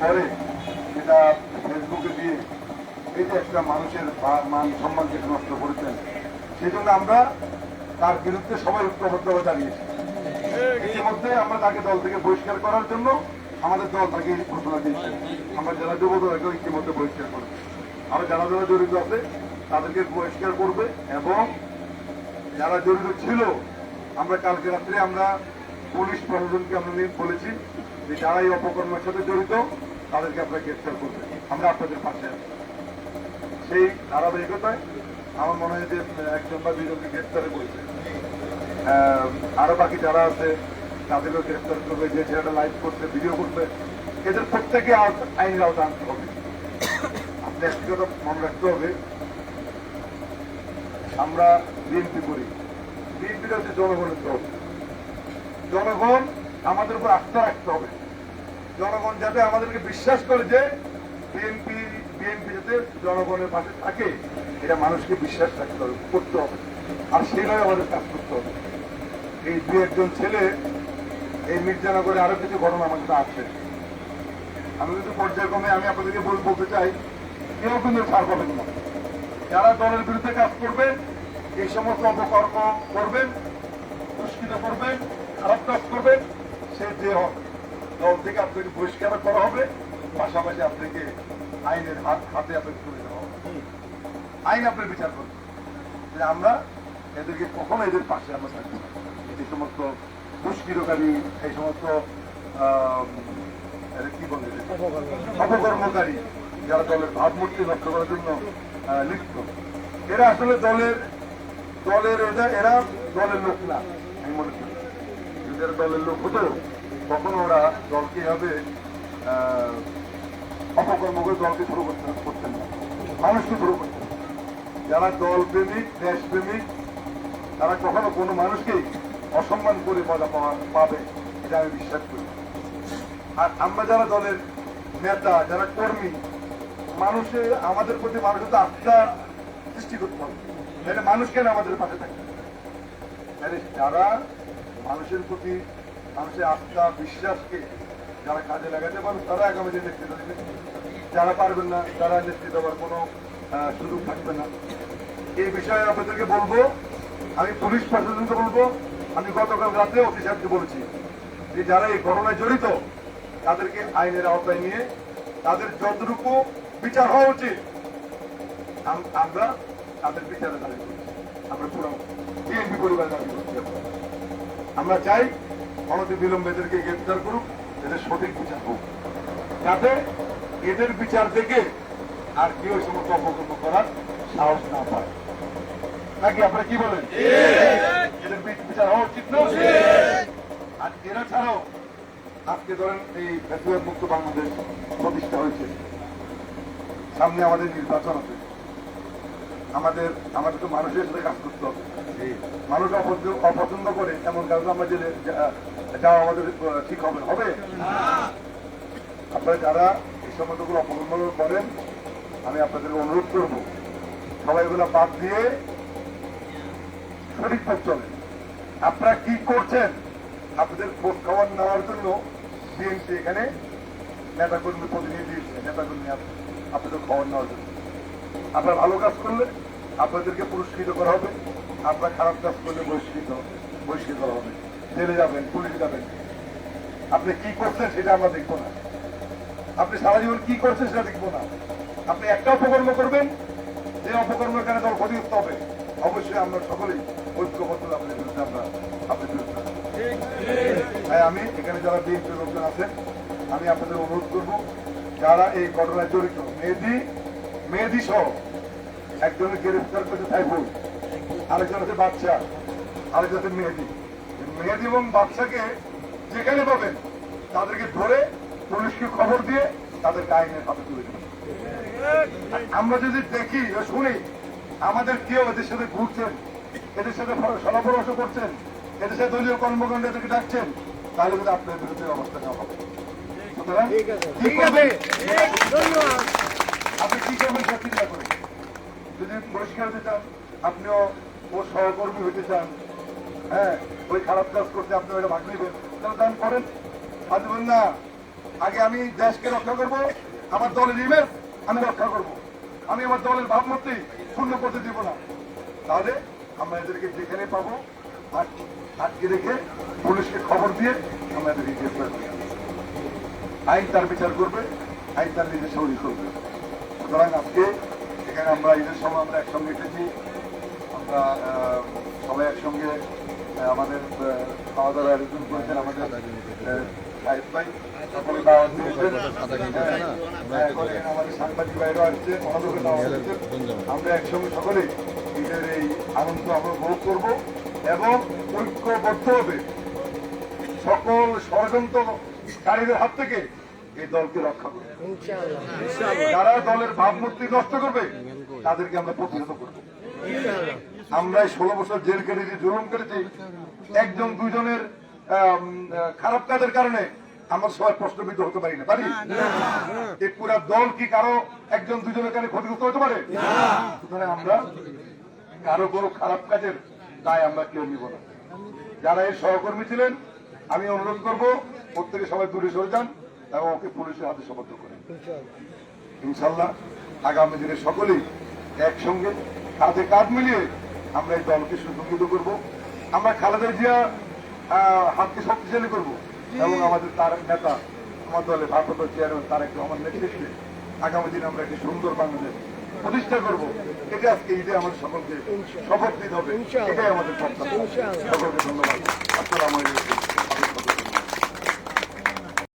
পরে এটা ফেসবুকে দিয়ে যে একটা মানুষের মান সম্মানকে নষ্ট করেছেন সেই জন্য আমরা তার বিরুদ্ধে সবাই ঐক্যবদ্ধভাবে দাঁড়িয়েছি। ইতিমধ্যে আমরা তাকে দল থেকে বহিষ্কার করার জন্য আমাদের দল তাকে ঘোষণা দিয়েছে। আমরা যারা যুব দলকে ইতিমধ্যে বহিষ্কার করবে আর যারা যারা জড়িত আছে, তাদেরকে বহিষ্কার করবে এবং যারা জড়িত ছিল, আমরা কালকে রাত্রে আমরা পুলিশ প্রশাসনকে আমরা নিয়ে বলেছি যে যারা এই অপকর্মের সাথে জড়িত, তাদেরকে আপনারা গ্রেফতার করবে আমরা আপনাদের পাশে আছি। সেই ধারাবাহিকতায় আমার মনে হয় যে একজন বা দুজনকে গ্রেফতারে করেছে আরও বাকি যারা আছে তাদেরও গ্রেফতার করবে। যে ছেলেটা লাইভ করছে, ভিডিও করবে এদের প্রত্যেকে আইনের আওতা আনতে হবে। আপনি একটি কথা মনে রাখতে হবে, আমরা বিএনপি করি। বিএনপিটা হচ্ছে জনগণের দল। জনগণ আমাদের উপর আস্থা রাখতে হবে। জনগণ যাতে আমাদেরকে বিশ্বাস করে যে বিএনপি বিএনপি যাতে জনগণের পাশে থাকে, এটা মানুষকে বিশ্বাস রাখতে হবে, করতে হবে। আর সেইভাবে আমাদের কাজ করতে হবে। এই দু একজন ছেলে, এই মির্জানগরে আরও কিছু ঘটনা আমার কাছে আছে। আমি কিন্তু পর্যায়ক্রমে আমি আপনাদেরকে বল- বলতে চাই কেউ কিন্তু ছাড় পাবেন না। যারা দলের বিরুদ্ধে কাজ করবেন, এই সমস্ত অপকর্ম করবেন, দুষ্কৃত করবেন খারাপ কাজ করবেন, সে যে হোক, দল থেকে আপনাকে বহিষ্কার করা হবে, পাশাপাশি আপনাকে আইনের হাত হাতে আপনাকে তুলে দেওয়া হবে। আইন আপনার বিচার করবে। যে আমরা এদেরকে কখনো এদের পাশে আমরা থাকব? এই সমস্ত দুষ্কৃতকারী এই সমস্ত কি বলে? অপকর্মকারী, যারা দলের ভাবমূর্তি নষ্ট করার জন্য লিপ্ত। এরা আসলে দলের দলের এরা দলের লোক না, আমি মনে করি। এরা দলের লোক হতো তখন ওরা দলকে এভাবে অপকর্ম করে দলকে শুরু করতে করতেন না। মানুষকে শুরু করতেন যারা দল প্রেমিক দেশ প্রেমিক তারা কখনো কোনো মানুষকেই অসম্মান করে মজা পাবে এটা আমি বিশ্বাস করি। আর আমরা যারা দলের নেতা, যারা কর্মী, মানুষের আমাদের প্রতি মানুষের তো আস্থা সৃষ্টি করতে হবে। মানুষ কেন আমাদের পাশে থাকে তাহলে যারা মানুষের প্রতি মানুষের আস্থা, বিশ্বাসকে যারা কাজে লাগাতে পারবে তারা আগামী দিনে নেতৃত্ব দেবে। যারা পারবেন না, তারা নেতৃত্ব দেওয়ার কোনো সুযোগ থাকবে না। এই বিষয়ে আপনাদেরকে বলব, আমি পুলিশ প্রশাসনকে বলব, আমি গতকাল রাতে অফিসারকে বলেছি যে যারা এই ঘটনায় জড়িত, তাদেরকে আইনের আওতায় নিয়ে তাদের যতটুকু বিচার হওয়া উচিত আমরা তাদের বিচারে দাবি করছি। আমরা পুরো বিএনপি পরিবার দাবি করছি। আমরা। চাই অনতি বিলম্বে এদেরকে গ্রেপ্তার করুক এদের সঠিক বিচার হোক। যাতে এদের বিচার দেখে আর কেউ সমস্ত অপকর্ম করার সাহস না পায়। নাকি আপনারা কি বলেন? এদের বিচার হওয়া উচিত না? আর এরা ছাড়াও আজকে ধরেন এই ফেসবুক মুক্ত বাংলাদেশ প্রতিষ্ঠা হয়েছে। সামনে আমাদের নির্বাচন আছে। আমাদের আমাদের তো মানুষের সাথে কাজ করতে হবে। মানুষ অপছন্দ অপছন্দ করে, এমন কাজ আমরা জেলে যাওয়া আমাদের ঠিক হবে হবে? আপনারা যারা এই সময়গুলো অপকর্ম করেন, আমি আপনাদের অনুরোধ করব, সবাই এগুলো বাদ দিয়ে সঠিক পথ চলে আপনারা কি করছেন? আপনাদের খোঁজ খবর নেওয়ার জন্য বিএনপি এখানে নেতা কর্মী প্রতিনিধি নেতা কর্মী আপনাদের খবর নেওয়ার জন্য। আপনারা ভালো কাজ করলে আপনাদেরকে পুরস্কৃত করা হবে, আপনারা খারাপ কাজ করলে বহিষ্কৃত বহিষ্কৃত করা হবে। জেলে যাবেন, পুলিশ যাবেন। আপনি কি করছেন সেটা আমরা দেখব না। আপনি সারা জীবন কি করছেন সেটা দেখব না। আপনি একটা অপকর্ম করবেন, যে অপকর্মের কারণে দল ক্ষতিগ্রস্ত হবে। অবশ্যই আমরা সকলেই ঐক্যবদ্ধ আপনাদের বিরুদ্ধে আমরা আপনাদের বিরুদ্ধে তাই আমি এখানে যারা বিএনপি লোকজন আছেন, আমি আপনাদের অনুরোধ করব, যারা এই ঘটনায় জড়িত, মেহেদি মেহেদি সহ একজনের গ্রেফতার করেছে সাইফুল আরেকজন আছে বাচ্চা আরেকজন আছে মেহেদি। মেহেদি এবং বাচ্চাকে যেখানে পাবেন তাদেরকে ধরে পুলিশকে খবর দিয়ে তাদের আইনের হাতে তুলে দেবেন আমরা যদি দেখি শুনি আমাদের কেউ এদের সাথে ঘুরছেন এদের সাথে সলাপরামর্শ করছেন এদের সাথে দলীয় কর্মকাণ্ড এদেরকে ডাকছেন তাহলে কিন্তু আপনার বিরুদ্ধে অবস্থা নেওয়া হবে। সুতরাং কি করবে আপনি কি করবেন সেটা চিন্তা করুন? যদি পরিষ্কার হতে চান, আপনিও ওর সহকর্মী হতে চান হ্যাঁ ওই খারাপ কাজ করতে আপনি ওইটা ভাগ নেবেন, তাহলে দান করেন। ভাববেন না, আগে আমি দেশকে রক্ষা করব, আমার দলের ইমেজ আমি রক্ষা করব। আমি আমার দলের ভাবমূর্তি শূন্য করতে দিব না। তাহলে আমরা এদেরকে যেখানে পাবো আট- আটকে রেখে পুলিশকে খবর দিয়ে আমরা এদেরকে গ্রেফতার করি আইন তার বিচার করবে, আইন তার নিজের সৌরি করবে। সুতরাং আজকে এখানে আমরা ঈদের সময় আমরা একসঙ্গে এসেছি। আমরা সবাই একসঙ্গে আমাদের খাওয়া দাওয়ার আয়োজন করেছেন আমাদের সাহেব ভাই। সকলে দাওয়াত দিয়েছেন হ্যাঁ, এখানে আমাদের সাংবাদিক আসছে দাওয়াত দিয়েছেন আমরা একসঙ্গে সকলে ঈদের এই আনন্দ আমরা উপভোগ করব এবং ঐক্যবদ্ধ হবে সকল ষড়যন্ত্রকারীদের হাত থেকে এই দলকে রক্ষা করবে। যারা দলের ভাবমূর্তি নষ্ট করবে তাদেরকে আমরা প্রতিহত করব। আমরা এই ষোলো বছর জেল কেটেছি জুলুম কেটেছি। একজন আহ, খারাপ কাজের কারণে আমরা সবাই প্রশ্নবিদ্ধ হতে পারি না। পারি? এই পুরা দল কি কারও একজন দুজনের কারণে ক্ষতিগ্রস্ত হতে পারে? সুতরাং আমরা কারও কোনো খারাপ কাজের দায় আমরা কেউ নিব না। যারা এর সহকর্মী ছিলেন আমি অনুরোধ করব প্রত্যেকে সবাই দূরে সরে যান। এবং ওকে পুলিশের হাতে সমর্থন করেন ইনশাল্লাহ আগামী দিনে সকলেই একসঙ্গে কাঁধে কাঁধ মিলিয়ে আমরা এই দলকে সুসংগঠিত করব। আমরা খালেদা জিয়া হাতকে শক্তিশালী করব এবং আমাদের তার নেতা আমার দলে ভারপ্রাপ্ত চেয়ারম্যান তার একটু আমার নেতৃত্বে আগামী দিনে আমরা একটি সুন্দর বাংলাদেশ প্রতিষ্ঠা করব। এটা আজকে ঈদে আমাদের সকলকে শপথ দিতে হবে। এটাই আমাদের সকলকে ধন্যবাদ। আসসালামু আলাইকুম।